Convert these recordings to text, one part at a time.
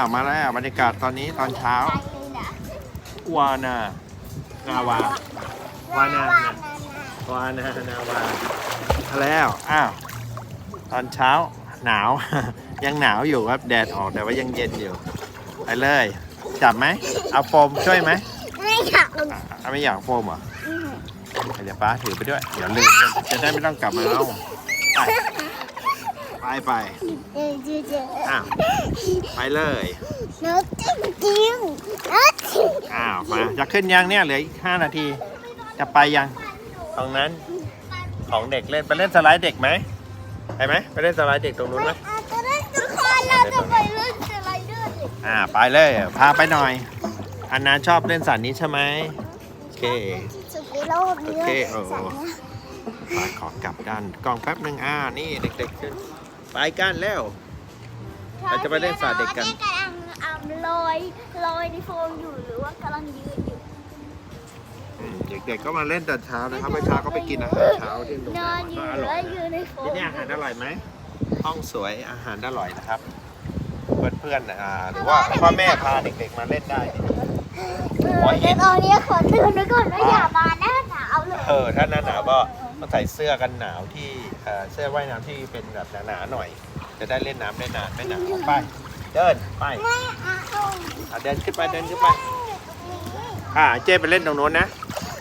าวมาแล้วบรรยากาศตอนนี้ตอนเช้าใจเลยนะวานา นาวาวานานะวานานาวามาแล้วอ้าวตอนเช้าหนาว ยังหนาวอยู่ครับแดดออกแต่ว่ายังเย็นอยู่ไปเลยจับไหมเอาโฟมช่วยไหมไม่อยากลงอะไม่อยากโฟมเหรอเดี๋ยวป้าถือไปด้วย เดี๋ยวลืมจะได้ไม่ต้องกลับมาเอาไป ไปไปเจอเจอเจออ้าวไปเลยน้องจริงจริงน้องจริงอ้าวมาจะขึ้นยังเนี่ยเหลืออีกห้านาที จะไปยังตรงนั้นของเด็กเล่นไปเล่นสไลด์เด็กไหมไปไหมไปเล่นสไลด์เด็กตรงนู้นไหมอาจจะได้ทุกคนเราจะไปเล่นสไลเดอร์ดิอ่าไปเลยพาไปหน่อยอันนาชอบเล่นสัตว์นี้ใช่ไหมโอเคที่สุดในโลกนี้โอเคโอ้สัตว์นะไปขอกลับด้านกล้องแป๊บหนึ่งอ่านี่เด็กๆขึ้น ไปกันแล้ว เราจะไปเล่นสาดเด็กกันตอกำลังอ่ำลอยลอยในโฟมอยู่หรือว่ากำลังยืนอยู่อืมเด็กๆก็มาเล่นแต่เช้านะครับเมื่อเช้าก็ไปกินอาหารเช้าที่โรงนแรอมนอยู่ก็อแล้ร่อวยยืนในโฟมที่นี่อาหารอร่อยไหม ห้องสวยอาหารอร่อยนะครับ เพื่อนๆอ่าหรือว่าพ่อแม่พาเด็กๆมาเล่นได้หัวหินแต่ตอนนี้ขอเตือนไว้ก่อนว่าอย่ามาหน้าหนาวเลย เออ ถ้าหน้าหนาวก็ต้อง ใส่เสื้อกันหนาวที่เอ่อเสื้อว่ายน้ำที่เป็นแบบหนาๆหน่อย จะได้เล่นน้ำได้นานไม่หนาวไป เดินไปไม่เอาอะเดินขึ้นไปเดินขึ้นไปอ่าเจ๊ไปเล่นตรงโน้นนะ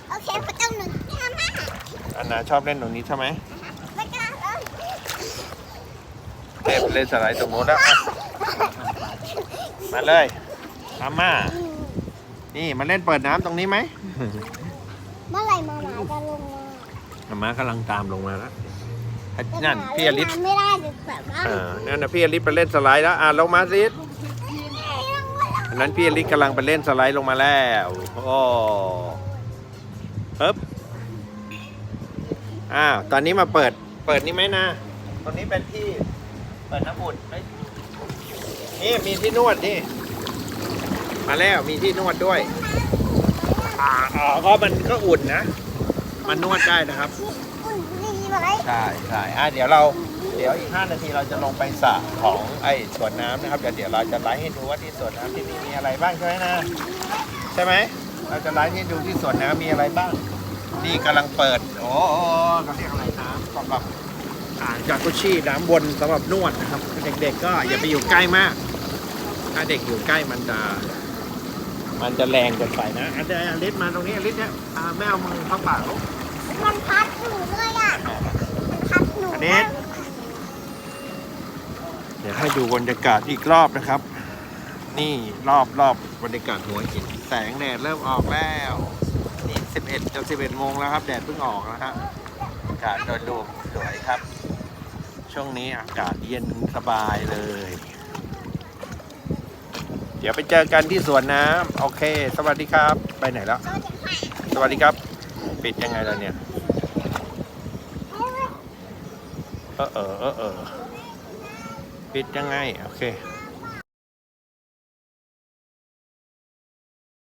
โอเคพระเจ้าหนึ่งห้ามาอันนาชอบเล่นตรงนี้ใช่ไหมไม่กล้าเลยเจ๊ไปเล่นสไลด์ตรงโน้นแล้วอะมาเลยอาม่านี่มาเล่นเปิดน้ำตรงนี้ไหม เมื่อไหร่มาหมาจะลงมา อาม่ากำลังตามลงมาแล้วนั่นพี่อลิศไม่ได้จะแบบว่าเออนั่นนะพี่อลิศไปเล่นสไลด์แล้วอะลงมาสิอันนั้นพี่อลิศกำลังไปเล่นสไลด์ลงมาแล้วโอ้ฮึบอ้าวตอนนี้มาเปิดเปิดนี่ไหมนะตรงนี้เป็นที่เปิดน้ำอุ่นเฮ้ยนี่มีที่นวดนี่มาแล้วมีที่นวดด้วยอ่าอ๋อก็มันก็อุ่นนะ มันนวดได้นะครับอุ่นดีไหมใช่ใช่อะเดี๋ยวเราเดี๋ยวอีก 5 นาทีเราจะลงไปสระของไอ้สวนน้ำนะครับเดี๋ยวเดี๋ยวเราจะไลฟ์ให้ดูว่าที่สวนน้ำที่นี่มีอะไรบ้างใช่ไหมนะใช่ไหมเราจะไลฟ์ให้ดูที่สวนน้ำมีอะไรบ้างนี่กำลังเปิดโอ้โหเขาเรียกอะไรน้ำสำหรับอ่างจากุชิน้ำวนสำหรับนวดนะครับเด็กๆก็อย่าไปอยู่ใกล้มาก ถ้าเด็กอยู่ใกล้มันจะ มันจะแรงเกินไปนะอันเดอลิสมาตรงนี้อลิสเนี่ยอ่าแม่เอามือเข้าปากลูกมันพัดหนูเลยอะ มันพัดหนูอันนี้เดี๋ยวให้ดูบรรยากาศอีกรอบนะครับ นี่รอบรอบบรรยากาศหัวหินแสงแดดเริ่มออกแล้วนี่11จะ11โมงแล้วครับ แดดเพิ่งออกนะฮะอากาศโดยรวมสวยครับ ช่วงนี้อากาศเย็นสบายเลย เดี๋ยวไปเจอกันที่สวนน้ำโอเค สวัสดีครับ ไปไหนแล้ว สวัสดีครับ ปิดยังไงแล้วเนี่ย เออเออเออเออปิดยังไง โอเค